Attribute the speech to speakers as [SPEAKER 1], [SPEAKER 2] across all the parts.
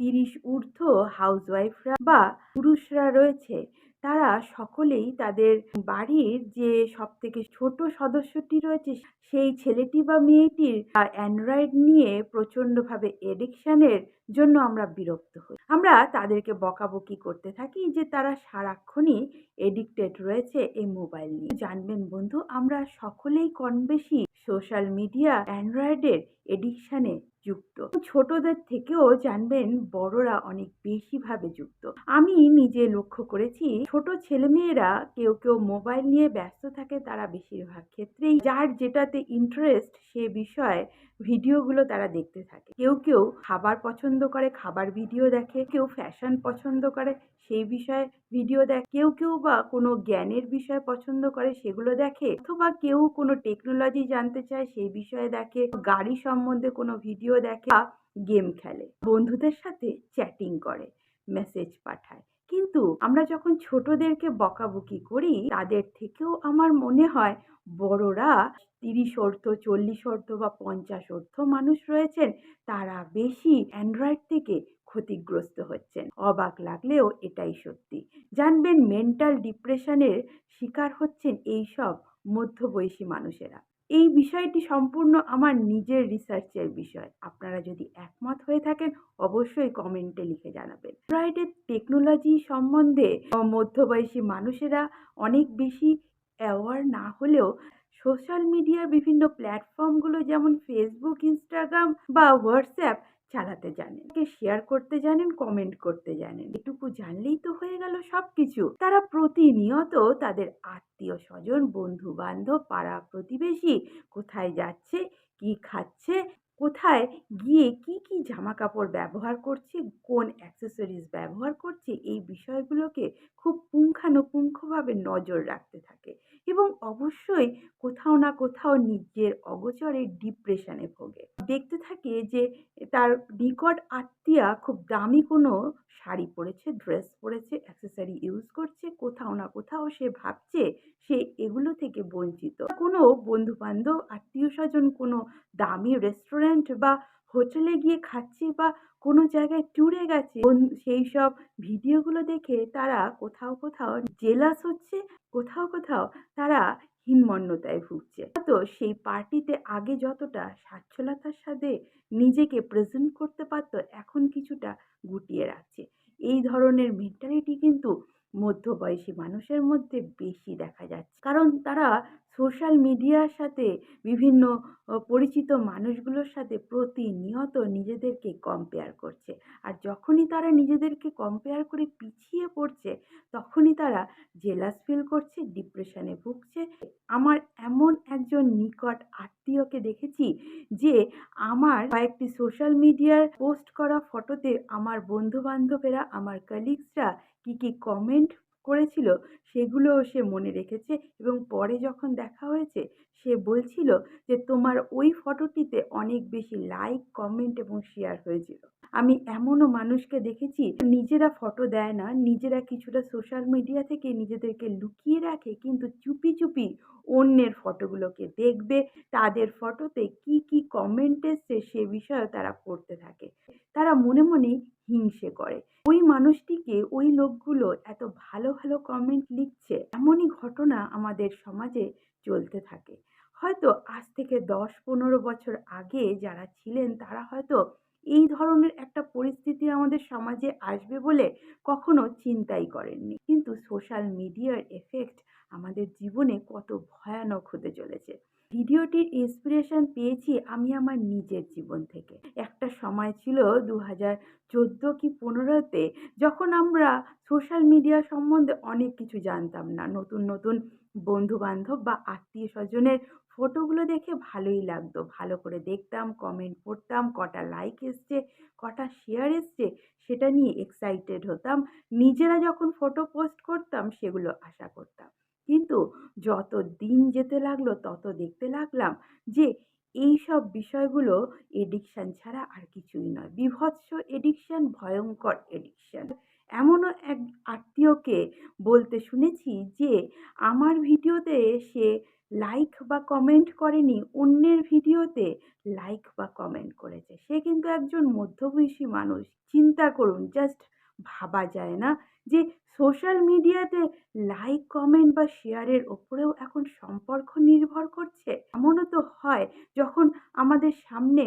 [SPEAKER 1] তিরিশ ঊর্ধ্ব হাউসওয়াইফরা বা পুরুষরা রয়েছে। তারা সকলেই তাদের বাড়ির যে সব থেকে ছোট সদস্যটি রয়েছে, সেই ছেলেটি বা মেয়েটির অ্যান্ড্রয়েড নিয়ে প্রচণ্ডভাবে এডিকশানের জন্য আমরা বিরক্ত হই। আমরা তাদেরকে বকাবকি করতে থাকি যে তারা সারাক্ষণই এডিক্টেড রয়েছে এই মোবাইল নিয়ে। জানবেন বন্ধু, আমরা সকলেই কম বেশি সোশ্যাল মিডিয়া অ্যান্ড্রয়েডের এডিকশানে যুক্ত। ছোটদের থেকেও জানবেন বড়রা অনেক বেশিভাবে যুক্ত। আমি নিজে লক্ষ্য করেছি, ছোট ছেলেমেয়েরা কেউ কেউ মোবাইল নিয়ে ব্যস্ত থাকে তারা বেশিরভাগ ক্ষেত্রেই। যার যেটাতে ইন্টারেস্ট সে বিষয়ে ভিডিওগুলো তারা দেখতে থাকে। কেউ কেউ খাবার পছন্দ করে, খাবার ভিডিও দেখে। কেউ ফ্যাশন পছন্দ করে সেই বিষয়ে ভিডিও দেখে, কেউ কেউ বা কোনো জ্ঞানের বিষয় পছন্দ করে সেগুলো দেখে, অথবা কেউ কোনো টেকনোলজি জানতে চায় সেই বিষয়ে দেখে, গাড়ি সম্বন্ধে কোনো ভিডিও দেখে বা গেম খেলে। বন্ধুদের সাথে চ্যাটিং করে মেসেজ পাঠায়। কিন্তু আমরা যখন ছোটদেরকে বকাবকি করি, তাদের থেকেও আমার মনে হয় বড়রা তিরিশ অর্থ, চল্লিশ অর্থ বা পঞ্চাশ অর্থ মানুষ রয়েছেন, তারা বেশি অ্যান্ড্রয়েড থেকে ক্ষতিগ্রস্ত হচ্ছেন। অবাক লাগলেও এটাই সত্যি। জানবেন, মেন্টাল ডিপ্রেশনের শিকার হচ্ছেন এই সব মধ্যবয়সী মানুষেরা। এই বিষয়টি সম্পূর্ণ আমার নিজের রিসার্চের বিষয়। আপনারা যদি একমত হয়ে থাকেন, অবশ্যই কমেন্টে লিখে জানাবেন। অ্যান্ড্রয়েডের টেকনোলজি সম্বন্ধে মধ্যবয়সী মানুষেরা অনেক বেশি অ্যাওয়ার না হলেও সোশ্যাল মিডিয়ার বিভিন্ন প্ল্যাটফর্মগুলো যেমন ফেসবুক ইনস্টাগ্রাম বা হোয়াটসঅ্যাপ চালাতে জানেন। কে শেয়ার করতে জানেন কমেন্ট করতে জানেন। এটুকু জানলেই তো হয়ে গেল সব কিছু তারা প্রতিনিয়ত তাদের আত্মীয় স্বজন বন্ধু বান্ধব পাড়া প্রতিবেশী কোথায় যাচ্ছে, কি খাচ্ছে, কোথায় গিয়ে কি কি জামা কাপড় ব্যবহার করছে, কোন অ্যাক্সেসরিজ ব্যবহার করছে, এই বিষয়গুলোকে খুব পুঙ্খানুপুঙ্খভাবে নজর রাখতে থাকে। এবং অবশ্যই কোথাও না কোথাও নিজের অগোচরে ডিপ্রেশনে ভোগে। দেখতে থাকে যে তার নিকট আত্মীয়া খুব দামি কোনো শাড়ি পরেছে, ড্রেস পরেছে অ্যাক্সেসরি ইউজ করছে, কোথাও না কোথাও সে ভাবছে সে এগুলো থেকে বঞ্চিত। কোনো বন্ধু বান্ধব আত্মীয় স্বজন কোনো দামি রেস্টুরেন্ট বা হোটেলে গিয়ে খাচ্ছে বা কোনো জায়গায় ট্যুরে গেছে সেই সব ভিডিওগুলো দেখে তারা কোথাও কোথাও জেলাস হচ্ছে, কোথাও কোথাও তারা হীনমন্যতায় ভুগছে। তো সেই পার্টিতে আগে যতটা স্বাচ্ছলতার সাথে নিজেকে প্রেজেন্ট করতে পারতো, এখন কিছুটা গুটিয়ে রাখছে। এই ধরনের মেন্টালিটি কিন্তু মধ্যবয়সী মানুষের মধ্যে বেশি দেখা যাচ্ছে। কারণ তারা সোশ্যাল মিডিয়ার সাথে বিভিন্ন পরিচিত মানুষগুলোর সাথে প্রতিনিয়ত নিজেদেরকে কম্পেয়ার করছে। আর যখনই তারা নিজেদেরকে কম্পেয়ার করে পিছিয়ে পড়ছে, তখনই তারা জেলাস ফিল করছে ডিপ্রেশনে ভুগছে। আমার এমন একজন নিকট আত্মীয়কে দেখেছি যে আমার কয়েকটি সোশ্যাল মিডিয়ার পোস্ট করা ফটোতে আমার বন্ধু বান্ধবেরা আমার কালিগসরা কী কী কমেন্ট করেছিল সেগুলোও সে মনে রেখেছে এবং পরে যখন দেখা হয়েছে সে বলছিল যে তোমার ওই ফটোটিতে অনেক বেশি লাইক কমেন্ট এবং শেয়ার হয়েছিল। আমি এমনও মানুষকে দেখেছি নিজেরা ফটো দেয় না, নিজেরা কিছুটা সোশ্যাল মিডিয়া থেকে নিজেদেরকে লুকিয়ে রাখে কিন্তু চুপি চুপি অন্যের ফটোগুলোকে দেখবে, তাদের ফটোতে কি কি কমেন্ট এসছে সে বিষয়ে তারা পড়তে থাকে। তারা মনে মনে হিংসে করে। ওই মানুষটিকে, ওই লোকগুলো এত ভালো ভালো কমেন্ট লিখছে, এমনই ঘটনা আমাদের সমাজে চলতে থাকে। হয়তো আজ থেকে দশ, পনেরো বছর আগে যারা ছিলেন, তারা হয়তো এই ধরনের একটা পরিস্থিতি আমাদের সমাজে আসবে বলে কখনো চিন্তাই করেননি। কিন্তু সোশ্যাল মিডিয়ার এফেক্ট আমাদের জীবনে কত ভয়ানক হতে চলেছে। ভিডিওটির ইন্সপিরেশন পেয়েছি আমি আমার নিজের জীবন থেকে। একটা সময় ছিল দু হাজার চোদ্দ কি পনেরোতে যখন আমরা সোশ্যাল মিডিয়া সম্বন্ধে অনেক কিছু জানতাম না। নতুন নতুন বন্ধু বান্ধব বা আত্মীয় স্বজনের ফটোগুলো দেখে ভালোই লাগতো। ভালো করে দেখতাম কমেন্ট পড়তাম কটা লাইক এসছে, কটা শেয়ার এসছে, সেটা নিয়ে এক্সাইটেড হতাম। নিজেরা যখন ফটো পোস্ট করতাম সেগুলো আশা করতাম। কিন্তু যত দিন যেতে লাগল, তত দেখতে লাগলাম যে এই সব বিষয়গুলো এডিকশান ছাড়া আর কিছুই নয়। বিভৎস এডিকশান ভয়ঙ্কর এডিকশান এমনও এক আত্মীয়কে বলতে শুনেছি যে, আমার ভিডিওতে সে লাইক বা কমেন্ট করেনি, অন্যের ভিডিওতে লাইক বা কমেন্ট করেছে। সে কিন্তু একজন মধ্যবয়সী মানুষ। চিন্তা করুন জাস্ট ভাবা যায় না যে সোশ্যাল মিডিয়াতে লাইক কমেন্ট বা শেয়ারের ওপরেও এখন সম্পর্ক নির্ভর করছে। এমনও তো হয় যখন আমাদের সামনে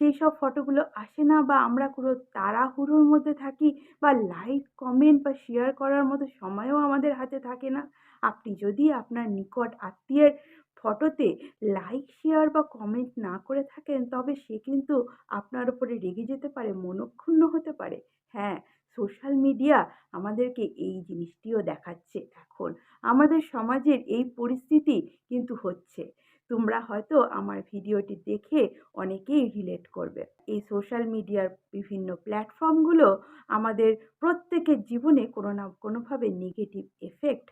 [SPEAKER 1] সেই সব ফটোগুলো আসে না বা আমরা কোনো তাড়াহুড়োর মধ্যে থাকি বা লাইক কমেন্ট বা শেয়ার করার মতো সময়ও আমাদের হাতে থাকে না। আপনি যদি আপনার নিকট আত্মীয়ের ফটোতে লাইক শেয়ার বা কমেন্ট না করে থাকেন তবে সে কিন্তু আপনার উপরে রেগে যেতে পারে, মনক্ষুণ্ণ হতে পারে। হ্যাঁ সোশ্যাল মিডিয়া আমাদেরকে এই জিনিসটিও দেখাচ্ছে এখন। আমাদের সমাজের এই পরিস্থিতি কিন্তু হচ্ছে। তোমরা হয়তো আমার ভিডিওটি দেখে অনেকেই রিলেট করবে। এই সোশ্যাল মিডিয়ার বিভিন্ন প্ল্যাটফর্মগুলো আমাদের প্রত্যেকের জীবনে কোনো না কোনোভাবে নেগেটিভ এফেক্ট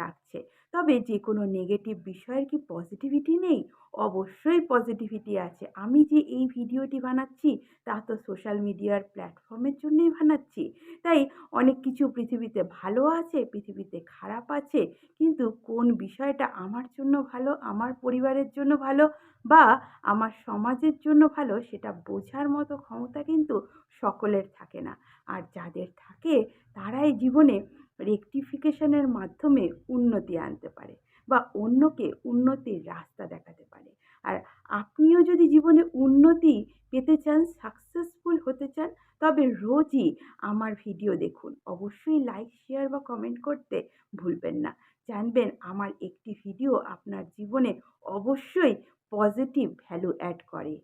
[SPEAKER 1] রাখছে। তবে যে কোনো নেগেটিভ বিষয়ের কি পজিটিভিটি নেই? অবশ্যই পজিটিভিটি আছে। আমি যে এই ভিডিওটি বানাচ্ছি, তা তো সোশ্যাল মিডিয়ার প্ল্যাটফর্মের জন্যই বানাচ্ছি। তাই অনেক কিছু পৃথিবীতে ভালো আছে, পৃথিবীতে খারাপ আছে, কিন্তু কোন বিষয়টা আমার জন্য ভালো, আমার পরিবারের জন্য ভালো, বা আমার সমাজের জন্য ভালো, সেটা বোঝার মতো ক্ষমতা কিন্তু সকলের থাকে না। আর যাদের থাকে, তারাই জীবনে রেকটিফিকেশনের মাধ্যমে উন্নতি আনতে পারে বা অন্যকে উন্নতির রাস্তা দেখাতে পারে। আর আপনিও যদি জীবনে উন্নতি পেতে চান সাকসেসফুল হতে চান, তবে রোজই আমার ভিডিও দেখুন। অবশ্যই লাইক শেয়ার বা কমেন্ট করতে ভুলবেন না। জানবেন আমার একটি ভিডিও আপনার জীবনে অবশ্যই পজিটিভ ভ্যালু অ্যাড করে।